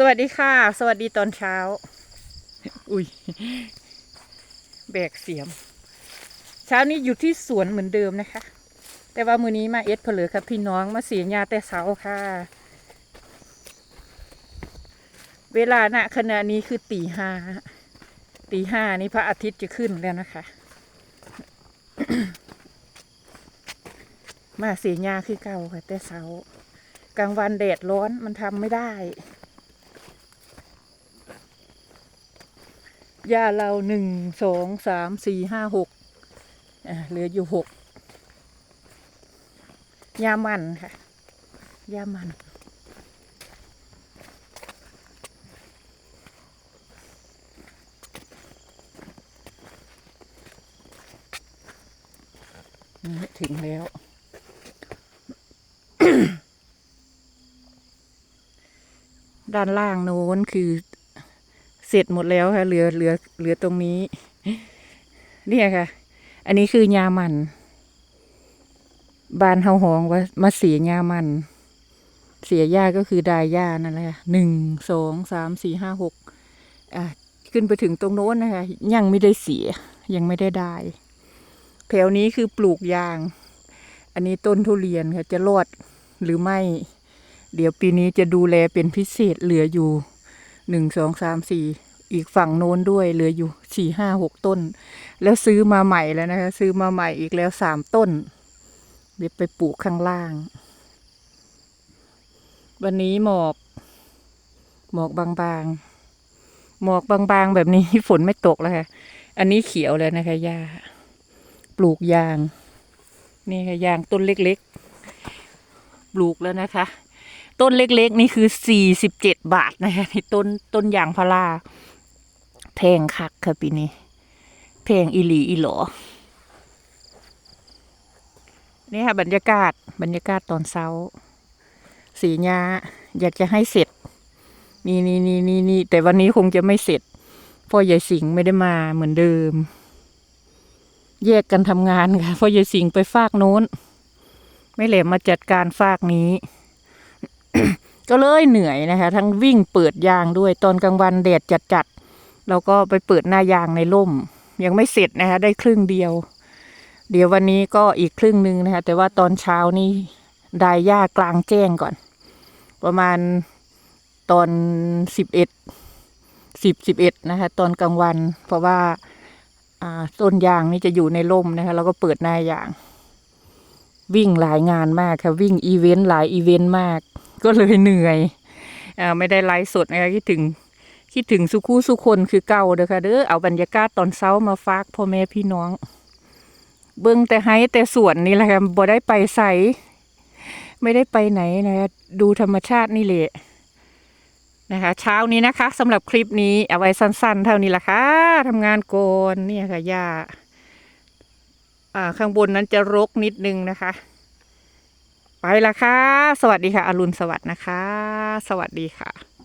สวัสดีค่ะ สวัสดีตอนเช้า อุ้ยแบกเสียม เช้านี้อยู่ที่สวนเหมือนเดิมนะคะ แต่ว่ามือนี้มาเอสเพลือค่ะพี่น้องมาเสียยาแต่เช้าค่ะ เวลาณขณะนี้คือตีห้าตีห้านี้พระอาทิตย์จะขึ้นแล้วนะคะ มาเสียยาคือเก่าค่ะแต่เช้ากลางวันแดดร้อนมันทำไม่ได้ ยาเราหนึ่งสองสามสี่ห้าหกเหลืออยู่หกยามันค่ะยามัน ถึงแล้ว ด้านล่างโน้นคือ เสร็จหมดแล้วค่ะ เหลือเหลือเหลือตรงนี้ เนี่ยค่ะ อันนี้คือยามัน บานเฮาหองว่ามาเสียยามัน เสียยาก็คือดายยานั่นแหละค่ะหนึ่งสองสามสี่ห้าหกอะขึ้นไปถึงตรงโน้นนะคะ ยังไม่ได้เสีย ยังไม่ได้ได้แถวนี้คือปลูกยาง อันนี้ต้นทุเรียนค่ะจะรอดหรือไม่ เดี๋ยวปีนี้จะดูแลเป็นพิเศษเหลืออยู่ หนึ่งสองสามสี่อีกฝั่งโน้นด้วยเหลืออยู่สี่ห้าหกต้น แล้วซื้อมาใหม่แล้วนะคะ ซื้อมาใหม่อีกแล้วสามต้น เดี๋ยวไปปลูกข้างล่าง วันนี้หมอก หมอกบางๆ หมอกบางๆ แบบนี้ฝนไม่ตกแล้วค่ะ อันนี้เขียวแล้วนะคะยาปลูกยาง นี่ค่ะยางต้นเล็กๆ ปลูกแล้วนะคะ ต้นเล็กๆ นี่คือสี่สิบเจ็ดบาทนะคะนี่ต้นต้นยางพาราแพงคักค่ะปีนี้แพงอีหลีอีหลอนี่ค่ะบรรยากาศบรรยากาศตอนเช้า สีญาอยากจะให้เสร็จ นี่นี่นี่นี่นี่แต่วันนี้คงจะไม่เสร็จเพราะยายสิงไม่ได้มาเหมือนเดิม แยกกันทำงานค่ะเพราะยายสิงไปฝากโน้น ไม่เหลมมาจัดการฝากนี้ ก็เลยเหนื่อยนะคะ ทั้งวิ่งเปิดยางด้วยตอนกลางวันแดดจัดจัดๆเราก็ไปเปิดหน้ายางในร่ม ยังไม่เสร็จนะคะ ได้ครึ่งเดียว เดี๋ยววันนี้ก็อีกครึ่งหนึ่งนะคะ แต่ว่าตอนเช้านี่ดายหญ้ากลางแจ้งก่อน ประมาณตอนสิบเอ็ดสิบสิบเอ็ดนะคะ ตอนกลางวัน เพราะว่าอ่าต้นยางนี่จะอยู่ในร่มนะคะ แล้วก็เปิดหน้ายาง วิ่งหลายงานมากค่ะ วิ่งอีเวนต์หลายอีเวนต์มาก ก็เลยเหนื่อยอ่าไม่ได้ไลฟ์สดนะคะคิดถึงคิดถึงสุคู่สุคนคือเก่าเด้อค่ะเด้อเอาบรรยากาศตอนเช้ามาฝากพ่อแม่พี่น้อง เบิ่งแต่ให้แต่สวนนี่แหละค่ะบ่ได้ไปใสไม่ได้ไปไหนนะคะดูธรรมชาตินี่แหละนะคะเช้านี้นะคะสำหรับคลิปนี้เอาไว้สั้นๆ เท่านี้ละค่ะทำงานโกนเนี่ยค่ะยาอ่าข้างบนนั้นจะรกนิดนึงนะคะ ไปละค่ะ สวัสดีค่ะ อรุณสวัสดิ์นะคะ สวัสดีค่ะ